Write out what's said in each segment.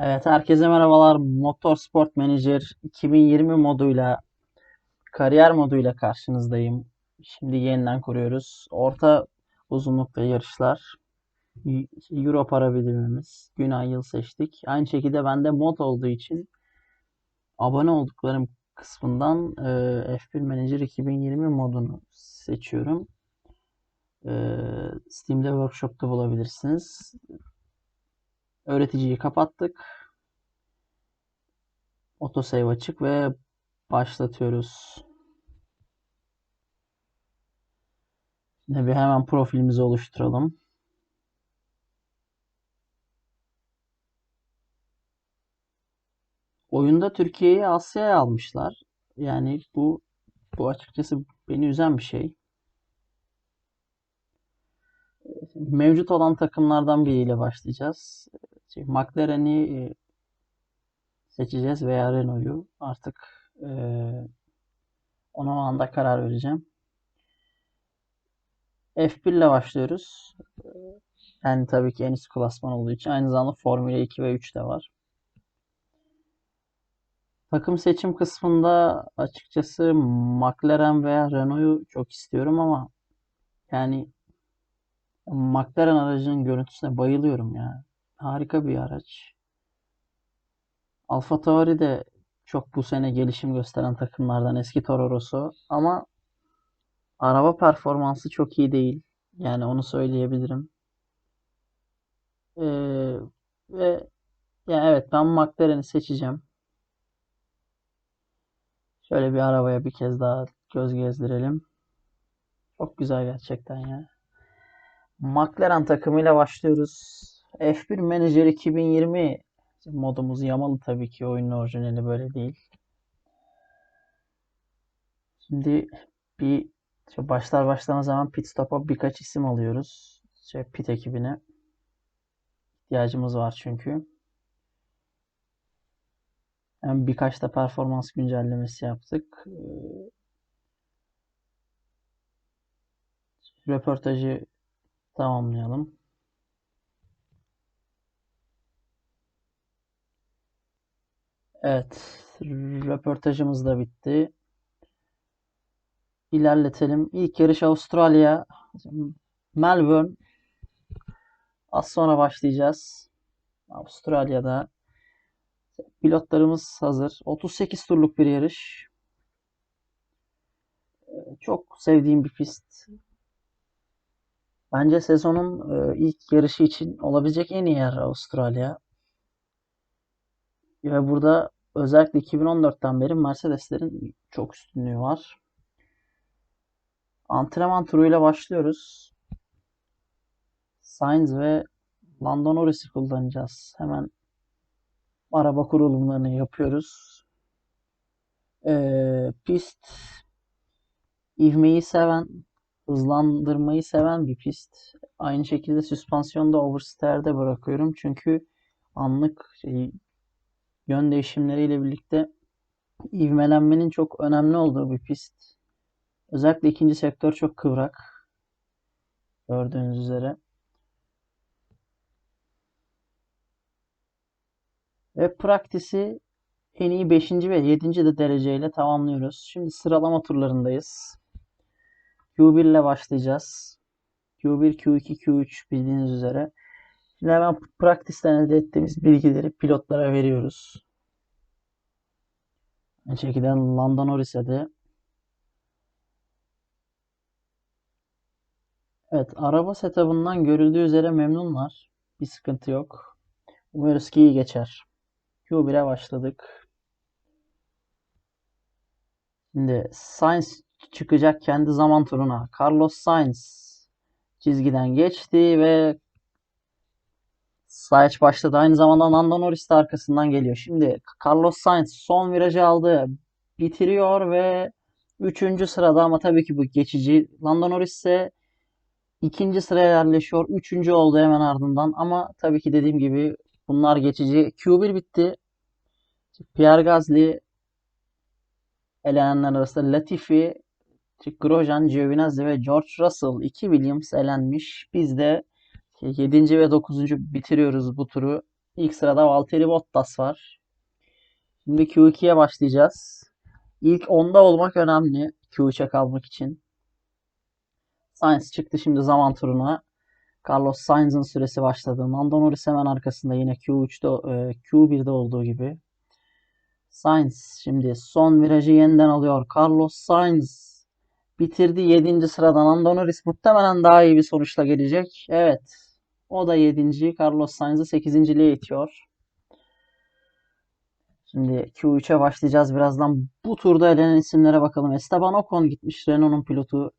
Evet, herkese merhabalar. Motorsport Manager 2020 moduyla, kariyer moduyla karşınızdayım. Şimdi yeniden kuruyoruz. Orta uzunlukta yarışlar. Euro para birimimiz. Gün ay yıl seçtik. Aynı şekilde bende mod olduğu için abone olduklarım kısmından e, F1 Manager 2020 modunu seçiyorum. E, Steam'de Workshop'ta bulabilirsiniz. Öğreticiyi kapattık. Autosave açık ve başlatıyoruz. Şimdi bir hemen profilimizi oluşturalım. Oyunda Türkiye'yi Asya'ya almışlar. Yani bu bu açıkçası beni üzen bir şey. Mevcut olan takımlardan biriyle başlayacağız. Şey, McLaren'i e, seçeceğiz veya Renault'u. Artık e, ona o anda karar vereceğim. F1 ile başlıyoruz. Yani tabii ki en üst klasman olduğu için aynı zamanda Formula 2 ve 3 de var. Takım seçim kısmında açıkçası McLaren veya Renault'u çok istiyorum ama yani McLaren aracının görüntüsüne bayılıyorum ya. Harika bir araç. AlphaTauri de çok bu sene gelişim gösteren takımlardan eski Toro Rosso ama araba performansı çok iyi değil. Yani onu söyleyebilirim. Ee, ve ya evet ben McLaren'i seçeceğim. Şöyle bir arabaya bir kez daha göz gezdirelim. Çok güzel gerçekten ya. McLaren takımıyla başlıyoruz. F1 Manager 2020 modumuz yamalı tabii ki oyunun orijinali böyle değil. Şimdi bir şu başlar başlamaz zaman pit stop'a birkaç isim alıyoruz. Şey, pit ekibine ihtiyacımız var çünkü. Hem birkaç da performans güncellemesi yaptık. Ee, Röportajı tamamlayalım. Evet, röportajımız da bitti. İlerletelim. İlk yarış Avustralya, Melbourne. Az sonra başlayacağız. Avustralya'da pilotlarımız hazır. 38 turluk bir yarış. Çok sevdiğim bir pist. Bence sezonun e, ilk yarışı için olabilecek en iyi yer Avustralya. Ve burada özellikle 2014'ten beri Mercedeslerin çok üstünlüğü var. Antrenman turuyla başlıyoruz. Sainz ve Lando Norris'i kullanacağız. Hemen araba kurulumlarını yapıyoruz. Ee, pist ivmeyi seven, hızlandırmayı seven bir pist. Aynı şekilde süspansiyonu da oversteer'de bırakıyorum. Çünkü anlık şey, yön değişimleriyle birlikte ivmelenmenin çok önemli olduğu bir pist. Özellikle ikinci sektör çok kıvrak. Gördüğünüz üzere. Ve praktisi en iyi 5. ve 7. de dereceyle tamamlıyoruz. Şimdi sıralama turlarındayız. Q1 ile başlayacağız. Q1, Q2, Q3 bildiğiniz üzere. Şimdi hemen praktisten elde ettiğimiz bilgileri pilotlara veriyoruz. Aynı şekilde Lando Norris'e de. Evet, araba setup'ından görüldüğü üzere memnunlar. Bir sıkıntı yok. Umuyoruz ki iyi geçer. Q1'e başladık. Şimdi Sainz çıkacak kendi zaman turuna. Carlos Sainz çizgiden geçti ve Sainz başladı. Aynı zamanda Lando Norris de arkasından geliyor. Şimdi Carlos Sainz son virajı aldı. Bitiriyor ve 3. sırada ama tabii ki bu geçici. Lando Norris ise ikinci sıraya yerleşiyor. Üçüncü oldu hemen ardından. Ama tabii ki dediğim gibi bunlar geçici. Q1 bitti. Pierre Gasly elenenler arasında Latifi, Grosjean, Giovinazzi ve George Russell 2 Williams elenmiş. Biz de 7. ve 9. bitiriyoruz bu turu. İlk sırada Valtteri Bottas var. Şimdi Q2'ye başlayacağız. İlk 10'da olmak önemli Q3'e kalmak için. Sainz çıktı şimdi zaman turuna. Carlos Sainz'ın süresi başladı. Lando Norris hemen arkasında yine Q3'te, e, Q1'de olduğu gibi. Sainz şimdi son virajı yeniden alıyor. Carlos Sainz bitirdi 7. sıradan. Lando Norris muhtemelen daha iyi bir sonuçla gelecek. Evet. O da 7. Carlos Sainz'ı 8.liğe itiyor. Şimdi Q3'e başlayacağız birazdan. Bu turda elenen isimlere bakalım. Esteban Ocon gitmiş Renault'un pilotu.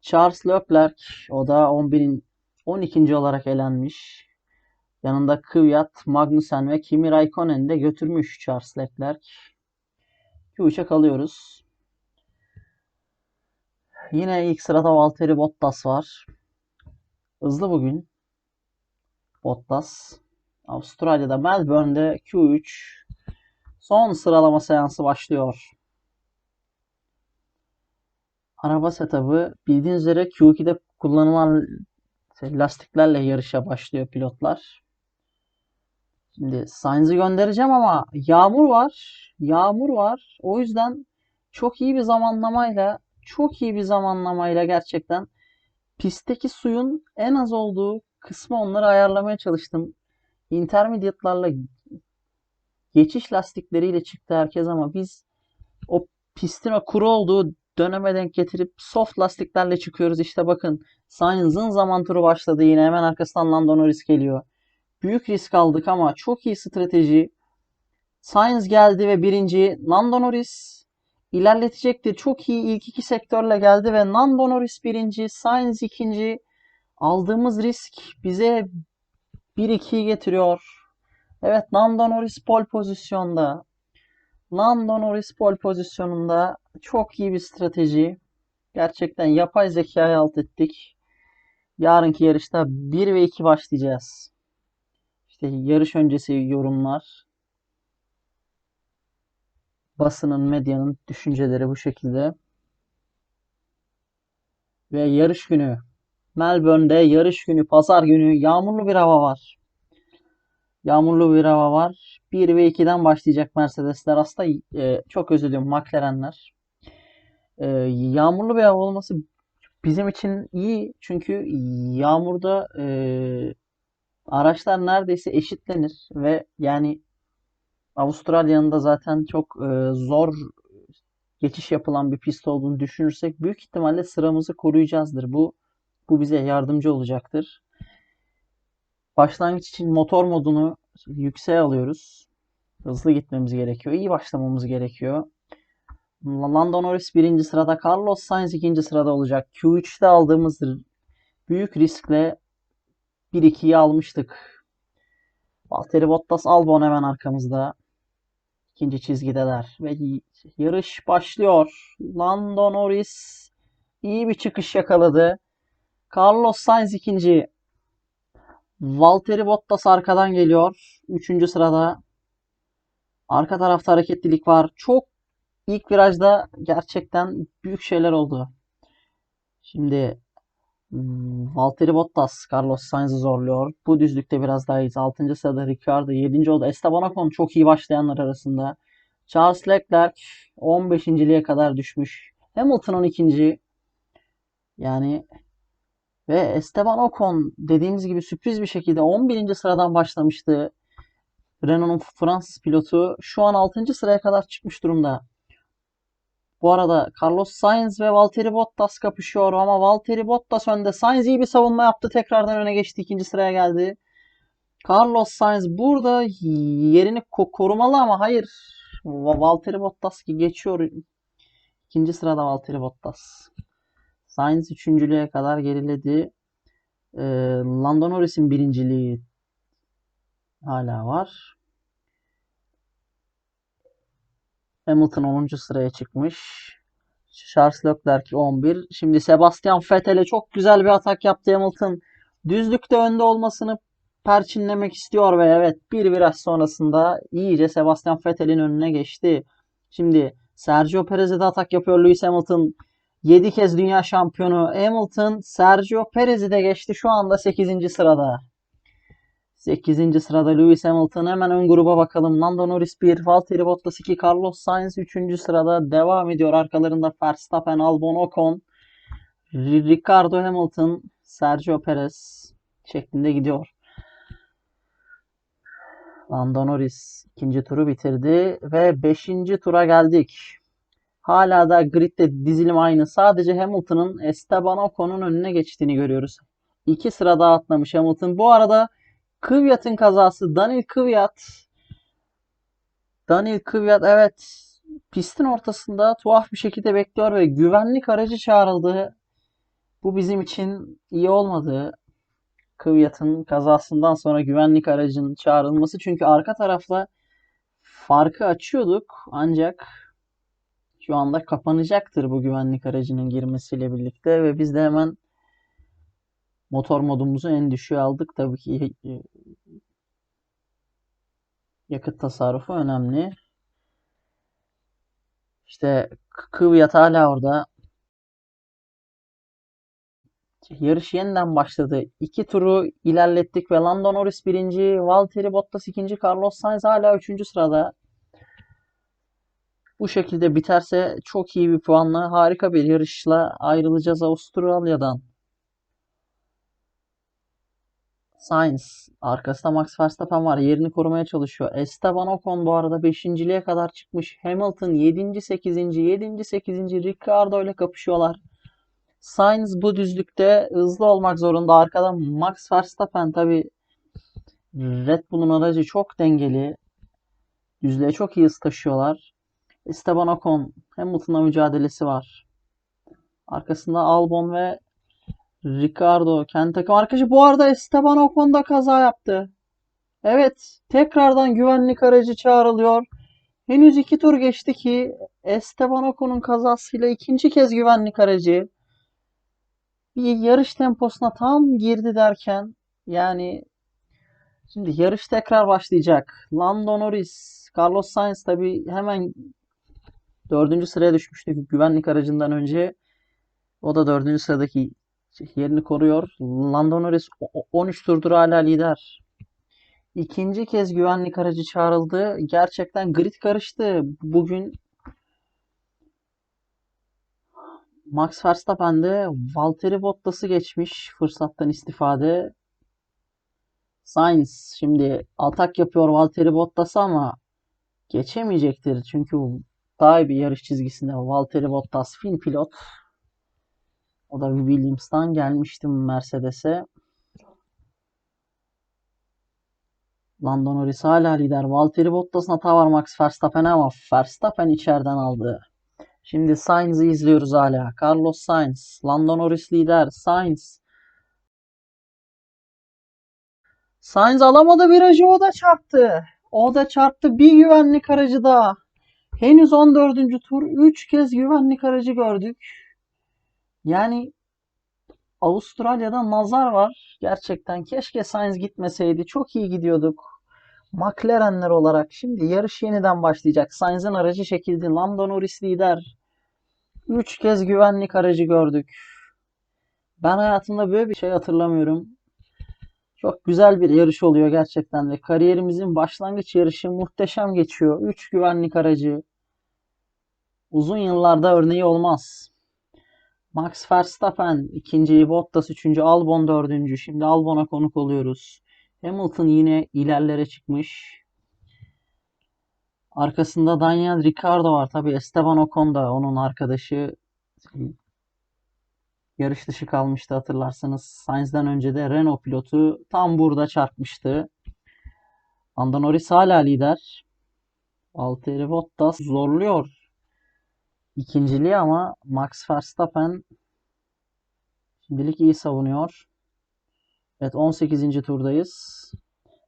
Charles Leclerc o da 11. 12. olarak elenmiş. Yanında Kvyat, Magnussen ve Kimi Raikkonen de götürmüş Charles Leclerc. Q3'e kalıyoruz. Yine ilk sırada Valtteri Bottas var. Hızlı bugün. Bottas. Avustralya'da Melbourne'de Q3 son sıralama seansı başlıyor. Araba setup'ı bildiğiniz üzere Q2'de kullanılan lastiklerle yarışa başlıyor pilotlar. Şimdi Sainz'i göndereceğim ama yağmur var. Yağmur var. O yüzden çok iyi bir zamanlamayla çok iyi bir zamanlamayla gerçekten pistteki suyun en az olduğu kısmı onları ayarlamaya çalıştım. Intermediate'larla geçiş lastikleriyle çıktı herkes ama biz o pistin o kuru olduğu döneme denk getirip soft lastiklerle çıkıyoruz. İşte bakın Sainz'ın zaman turu başladı yine hemen arkasından Lando Norris geliyor. Büyük risk aldık ama çok iyi strateji. Sainz geldi ve birinci Lando Norris ilerletecektir. Çok iyi ilk iki sektörle geldi ve Lando Norris birinci, Sainz ikinci. Aldığımız risk bize 1-2'yi getiriyor. Evet Lando Norris pol pozisyonda. Lando Norris pol pozisyonunda çok iyi bir strateji. Gerçekten yapay zekayı alt ettik. Yarınki yarışta 1 ve 2 başlayacağız. İşte yarış öncesi yorumlar. Basının, medyanın düşünceleri bu şekilde. Ve yarış günü. Melbourne'de yarış günü, pazar günü yağmurlu bir hava var. Yağmurlu bir hava var. 1 ve 2'den başlayacak Mercedesler. Aslında e, çok özür diliyorum McLaren'ler. E, yağmurlu bir hava olması bizim için iyi. Çünkü yağmurda e, araçlar neredeyse eşitlenir ve yani Avustralya'nın da zaten çok e, zor geçiş yapılan bir pist olduğunu düşünürsek büyük ihtimalle sıramızı koruyacağızdır. Bu bu bize yardımcı olacaktır. Başlangıç için motor modunu yükseğe alıyoruz. Hızlı gitmemiz gerekiyor. İyi başlamamız gerekiyor. Lando Norris birinci sırada, Carlos Sainz ikinci sırada olacak. Q3'te aldığımız büyük riskle 1-2'yi almıştık. Valtteri Bottas, Albon hemen arkamızda. İkinci çizgideler. Ve yarış başlıyor. Lando Norris iyi bir çıkış yakaladı. Carlos Sainz ikinci. Valtteri Bottas arkadan geliyor. Üçüncü sırada. Arka tarafta hareketlilik var. Çok ilk virajda gerçekten büyük şeyler oldu. Şimdi hmm, Valtteri Bottas Carlos Sainz'ı zorluyor. Bu düzlükte biraz daha iyi. 6. sırada Ricardo. 7. oldu. Esteban Ocon çok iyi başlayanlar arasında. Charles Leclerc 15.liğe kadar düşmüş. Hamilton 12. Yani ve Esteban Ocon dediğimiz gibi sürpriz bir şekilde 11. sıradan başlamıştı. Renault'un Fransız pilotu şu an 6. sıraya kadar çıkmış durumda. Bu arada Carlos Sainz ve Valtteri Bottas kapışıyor ama Valtteri Bottas önde. Sainz iyi bir savunma yaptı. Tekrardan öne geçti. ikinci sıraya geldi. Carlos Sainz burada yerini korumalı ama hayır. Valtteri Bottas geçiyor. İkinci sırada Valtteri Bottas. Sainz üçüncülüğe kadar geriledi. Ee, Lando Norris'in birinciliği hala var. Hamilton 10. sıraya çıkmış. Charles Leclerc 11. Şimdi Sebastian Vettel'e çok güzel bir atak yaptı Hamilton. Düzlükte önde olmasını perçinlemek istiyor ve evet bir viraj sonrasında iyice Sebastian Vettel'in önüne geçti. Şimdi Sergio Perez'e de atak yapıyor Lewis Hamilton. 7 kez dünya şampiyonu Hamilton Sergio Perez'i de geçti. Şu anda 8. sırada. 8. sırada Lewis Hamilton. Hemen ön gruba bakalım. Lando Norris 1, Valtteri Bottas 2, Carlos Sainz 3. sırada devam ediyor. Arkalarında Verstappen, Albon, Ocon, Ricardo Hamilton, Sergio Perez şeklinde gidiyor. Lando Norris ikinci turu bitirdi ve 5. tura geldik. Hala da gridde dizilim aynı. Sadece Hamilton'ın Esteban Ocon'un önüne geçtiğini görüyoruz. İki sıra daha atlamış Hamilton. Bu arada Kvyat'ın kazası. Daniel Kvyat. Daniel Kvyat evet pistin ortasında tuhaf bir şekilde bekliyor ve güvenlik aracı çağrıldı. Bu bizim için iyi olmadı. Kvyat'ın kazasından sonra güvenlik aracının çağrılması. Çünkü arka tarafla farkı açıyorduk. Ancak şu anda kapanacaktır bu güvenlik aracının girmesiyle birlikte ve biz de hemen motor modumuzu en düşüğe aldık. Tabii ki yakıt tasarrufu önemli. İşte Kvyat hala orada. Yarış yeniden başladı. İki turu ilerlettik ve Lando Norris birinci, Valtteri Bottas ikinci, Carlos Sainz hala üçüncü sırada. Bu şekilde biterse çok iyi bir puanla harika bir yarışla ayrılacağız Avustralya'dan. Sainz. Arkasında Max Verstappen var. Yerini korumaya çalışıyor. Esteban Ocon bu arada 5.liğe kadar çıkmış. Hamilton 7. 8. 7. 8. Ricardo ile kapışıyorlar. Sainz bu düzlükte hızlı olmak zorunda. Arkada Max Verstappen tabi Red Bull'un aracı çok dengeli. Düzlüğe çok iyi hız taşıyorlar. Esteban Ocon Hamilton'la mücadelesi var. Arkasında Albon ve Ricardo kendi takım arkadaşı. Bu arada Esteban Ocon da kaza yaptı. Evet, tekrardan güvenlik aracı çağrılıyor. Henüz iki tur geçti ki Esteban Ocon'un kazasıyla ikinci kez güvenlik aracı bir yarış temposuna tam girdi derken yani şimdi yarış tekrar başlayacak. Lando Norris, Carlos Sainz tabi hemen dördüncü sıraya düşmüştü güvenlik aracından önce. O da dördüncü sıradaki yerini koruyor. Lando Norris 13 turdur hala lider. İkinci kez güvenlik aracı çağrıldı. Gerçekten grid karıştı. Bugün Max Verstappen de Valtteri Bottas'ı geçmiş fırsattan istifade. Sainz şimdi atak yapıyor Valtteri Bottas'a ama geçemeyecektir. Çünkü bir yarış çizgisinde Valtteri Bottas fin pilot. O da Williams'tan gelmiştim Mercedes'e. Lando Norris hala lider. Valtteri Bottas'ın hata var Max Verstappen'e ama Verstappen içeriden aldı. Şimdi Sainz'i izliyoruz hala. Carlos Sainz. Lando Norris lider. Sainz. Sainz alamadı virajı o da çarptı. O da çarptı. Bir güvenlik aracı daha. Henüz 14. tur 3 kez güvenlik aracı gördük. Yani Avustralya'da nazar var. Gerçekten keşke Sainz gitmeseydi. Çok iyi gidiyorduk. McLaren'ler olarak şimdi yarış yeniden başlayacak. Sainz'in aracı çekildi. Lando Norris lider. 3 kez güvenlik aracı gördük. Ben hayatımda böyle bir şey hatırlamıyorum. Çok güzel bir yarış oluyor gerçekten ve kariyerimizin başlangıç yarışı muhteşem geçiyor. 3 güvenlik aracı. Uzun yıllarda örneği olmaz. Max Verstappen ikinci, Bottas üçüncü, Albon dördüncü. Şimdi Albon'a konuk oluyoruz. Hamilton yine ilerlere çıkmış. Arkasında Daniel Ricciardo var. Tabi Esteban Ocon da onun arkadaşı. Yarış dışı kalmıştı hatırlarsanız. Sainz'den önce de Renault pilotu tam burada çarpmıştı. Lando hala lider. Valtteri Bottas zorluyor ikinciliği ama Max Verstappen şimdilik iyi savunuyor. Evet 18. turdayız.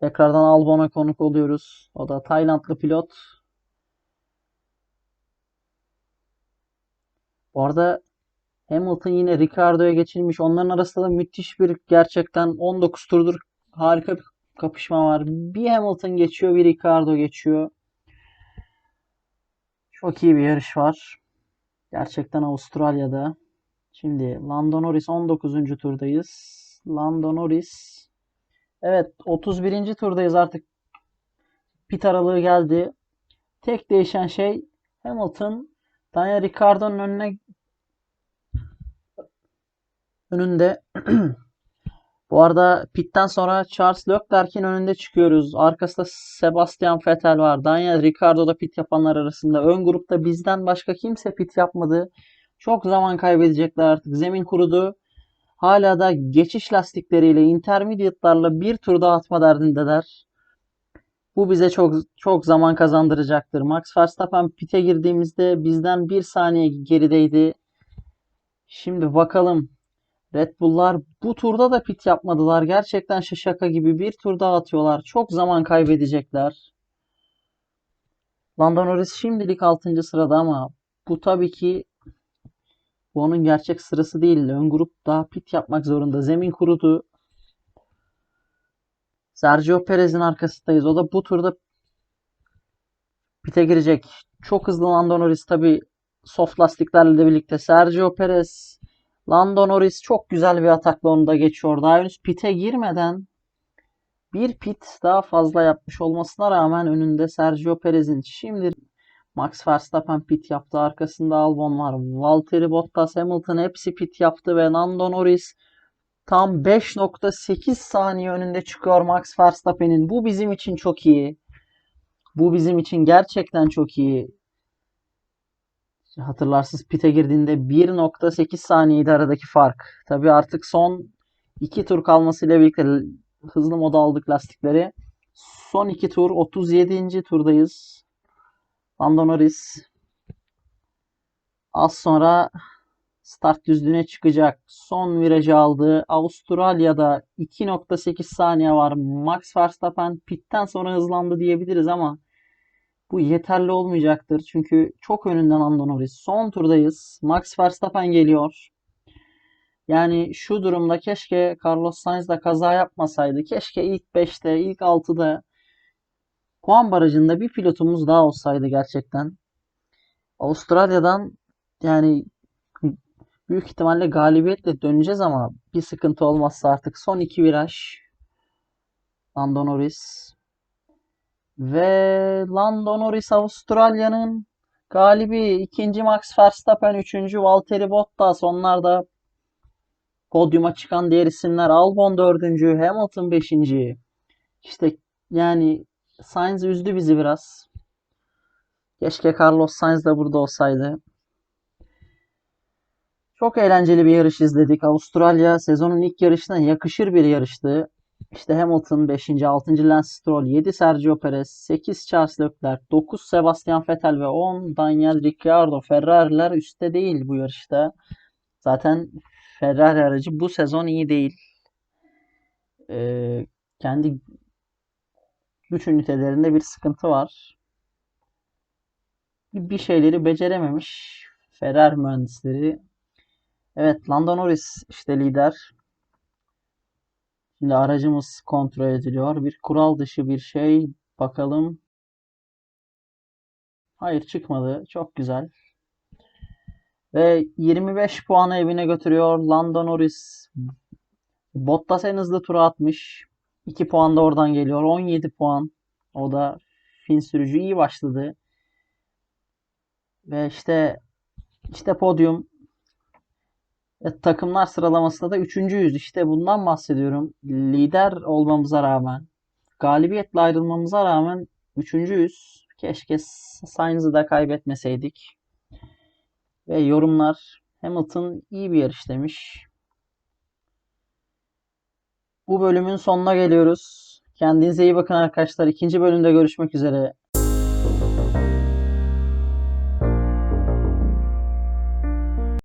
Tekrardan Albon'a konuk oluyoruz. O da Taylandlı pilot. Bu arada Hamilton yine Ricardo'ya geçilmiş. Onların arasında da müthiş bir gerçekten 19 turdur harika bir kapışma var. Bir Hamilton geçiyor, bir Ricardo geçiyor. Çok iyi bir yarış var. Gerçekten Avustralya'da. Şimdi Lando Norris 19. turdayız. Lando Norris Evet 31. turdayız artık. Pit aralığı geldi. Tek değişen şey Hamilton Daniel Ricciardo'nun önüne önünde. Bu arada pitten sonra Charles Leclerc'in önünde çıkıyoruz. Arkasında Sebastian Vettel var. Daniel Ricciardo da pit yapanlar arasında. Ön grupta bizden başka kimse pit yapmadı. Çok zaman kaybedecekler artık. Zemin kurudu. Hala da geçiş lastikleriyle, intermediate'larla bir tur daha atma derdindeler. Bu bize çok çok zaman kazandıracaktır. Max Verstappen pit'e girdiğimizde bizden bir saniye gerideydi. Şimdi bakalım Red Bull'lar bu turda da pit yapmadılar. Gerçekten şaka gibi bir tur daha atıyorlar. Çok zaman kaybedecekler. Lando Norris şimdilik 6. sırada ama bu tabii ki bu onun gerçek sırası değil. Ön grup daha pit yapmak zorunda. Zemin kurudu. Sergio Perez'in arkasındayız. O da bu turda pite girecek. Çok hızlı Lando Norris tabii soft lastiklerle de birlikte. Sergio Perez, Lando Norris çok güzel bir atakla onu da geçiyor. Daha henüz pite girmeden bir pit daha fazla yapmış olmasına rağmen önünde Sergio Perez'in. Şimdi Max Verstappen pit yaptı. Arkasında Albon var. Valtteri Bottas, Hamilton hepsi pit yaptı ve Lando Norris tam 5.8 saniye önünde çıkıyor Max Verstappen'in. Bu bizim için çok iyi. Bu bizim için gerçekten çok iyi. Hatırlarsınız pite girdiğinde 1.8 saniyeydi aradaki fark. Tabii artık son 2 tur kalmasıyla birlikte hızlı moda aldık lastikleri. Son 2 tur 37. turdayız. Lando Norris az sonra start düzlüğüne çıkacak. Son virajı aldı. Avustralya'da 2.8 saniye var. Max Verstappen pitten sonra hızlandı diyebiliriz ama bu yeterli olmayacaktır. Çünkü çok önünden Lando Norris. Son turdayız. Max Verstappen geliyor. Yani şu durumda keşke Carlos Sainz da kaza yapmasaydı. Keşke ilk 5'te, ilk 6'da puan barajında bir pilotumuz daha olsaydı gerçekten. Avustralya'dan yani büyük ihtimalle galibiyetle döneceğiz ama bir sıkıntı olmazsa artık son iki viraj Lando Norris ve Lando Norris Avustralya'nın galibi ikinci Max Verstappen üçüncü Valtteri Bottas onlar da podyuma çıkan diğer isimler Albon dördüncü Hamilton beşinci işte yani Sainz üzdü bizi biraz. Keşke Carlos Sainz de burada olsaydı. Çok eğlenceli bir yarış izledik. Avustralya sezonun ilk yarışına yakışır bir yarıştı. İşte Hamilton 5. 6. Lance Stroll, 7 Sergio Perez, 8 Charles Leclerc, 9 Sebastian Vettel ve 10 Daniel Ricciardo. Ferrari'ler üstte değil bu yarışta. Zaten Ferrari aracı bu sezon iyi değil. Ee, kendi güç ünitelerinde bir sıkıntı var. Bir şeyleri becerememiş Ferrari mühendisleri. Evet, Lando Norris işte lider. Şimdi aracımız kontrol ediliyor. Bir kural dışı bir şey. Bakalım. Hayır çıkmadı. Çok güzel. Ve 25 puanı evine götürüyor Lando Norris. Bottas en hızlı tura atmış. 2 puan da oradan geliyor. 17 puan. O da Fin sürücü iyi başladı. Ve işte işte podyum takımlar sıralamasında da üçüncüyüz. İşte bundan bahsediyorum. Lider olmamıza rağmen, galibiyetle ayrılmamıza rağmen üçüncüyüz. Keşke Sainz'ı da kaybetmeseydik. Ve yorumlar Hamilton iyi bir yarış demiş. Bu bölümün sonuna geliyoruz. Kendinize iyi bakın arkadaşlar. İkinci bölümde görüşmek üzere.